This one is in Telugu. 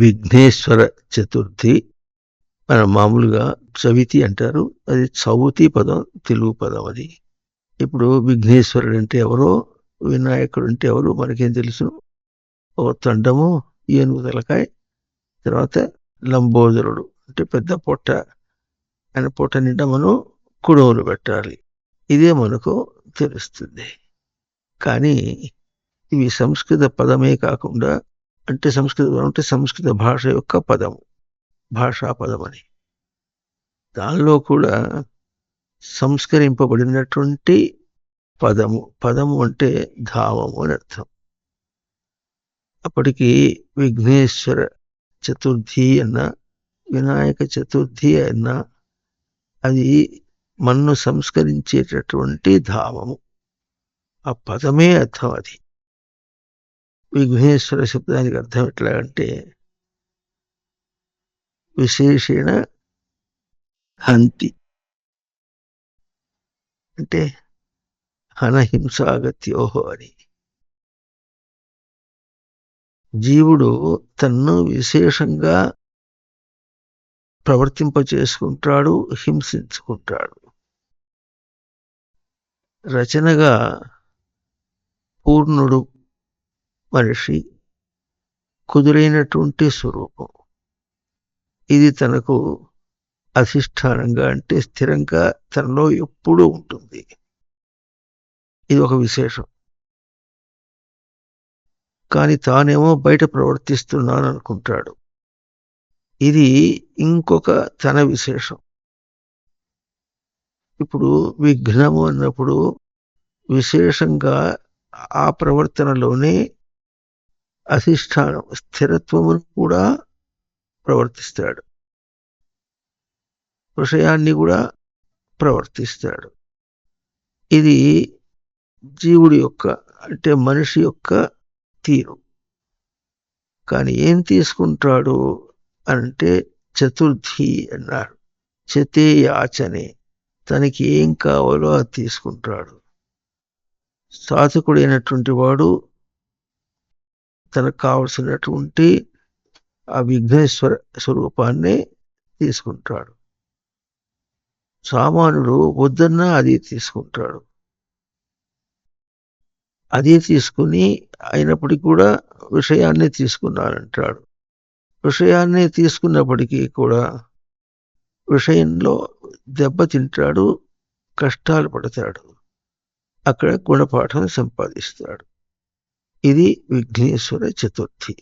విఘ్నేశ్వర చతుర్థి. మన మామూలుగా చవితి అంటారు. అది చవితి పదం తెలుగు పదం అది. ఇప్పుడు విఘ్నేశ్వరుడు అంటే ఎవరో వినాయకుడు అంటే ఎవరు మనకేం తెలుసు? ఓ తండము ఏనుగు తలకాయ తర్వాత లంబోదరుడు అంటే పెద్ద పొట్ట. ఆయన పొట్ట నిండా మనం కుడవలు పెట్టాలి. ఇదే మనకు తెలుస్తుంది. కానీ ఇవి సంస్కృత పదమే కాకుండా అంటే సంస్కృత అంటే సంస్కృత భాష యొక్క పదము భాషా పదం అని దానిలో కూడా సంస్కరింపబడినటువంటి పదము పదము అంటే ధావము అని అర్థం. అప్పటికి విఘ్నేశ్వర చతుర్థి అన్న వినాయక చతుర్థి అన్న అది మన్ను సంస్కరించేటటువంటి ధామము. ఆ పదమే అర్థం అది. విఘ్నేశ్వర శబ్దానికి అర్థం ఎట్లా అంటే విశేషణ హంతి. అంటే హనహింసాగత్యోహో అని. జీవుడు తన్ను విశేషంగా ప్రవర్తింప చేసుకుంటాడు హింసించుకుంటాడు. రచనగా పూర్ణుడు మనిషి కుదురైనటువంటి స్వరూపం. ఇది తనకు అధిష్టానంగా అంటే స్థిరంగా తనలో ఎప్పుడూ ఉంటుంది. ఇది ఒక విశేషం. కానీ తానేమో బయట ప్రవర్తిస్తున్నాను అనుకుంటాడు ఇది ఇంకొక తన విశేషం. ఇప్పుడు విఘ్నము అన్నప్పుడు విశేషంగా ఆ ప్రవర్తనలోనే అధిష్టానం స్థిరత్వమును కూడా ప్రవర్తిస్తాడు. విషయాన్ని కూడా ప్రవర్తిస్తాడు. ఇది జీవుడి యొక్క అంటే మనిషి యొక్క తీరు. కానీ ఏం తీసుకుంటాడు అంటే చతుర్థి అన్నారు. చతే యాచనే తనకి ఏం కావాలో అది తీసుకుంటాడు. సాధకుడైనటువంటి వాడు తనకు కావలసినటువంటి ఆ విఘ్నేశ్వర స్వరూపాన్ని తీసుకుంటాడు. సామానుడు వద్దన్నా అది తీసుకుంటాడు. అదే తీసుకుని అయినప్పటికీ కూడా విషయాన్ని తీసుకున్నానంటాడు. విషయాన్ని తీసుకున్నప్పటికీ కూడా విషయంలో దెబ్బతింటాడు కష్టాలు పడతాడు. అక్కడ గుణపాఠం సంపాదిస్తాడు. ఇది విఘ్నేశ్వర చతుర్థి.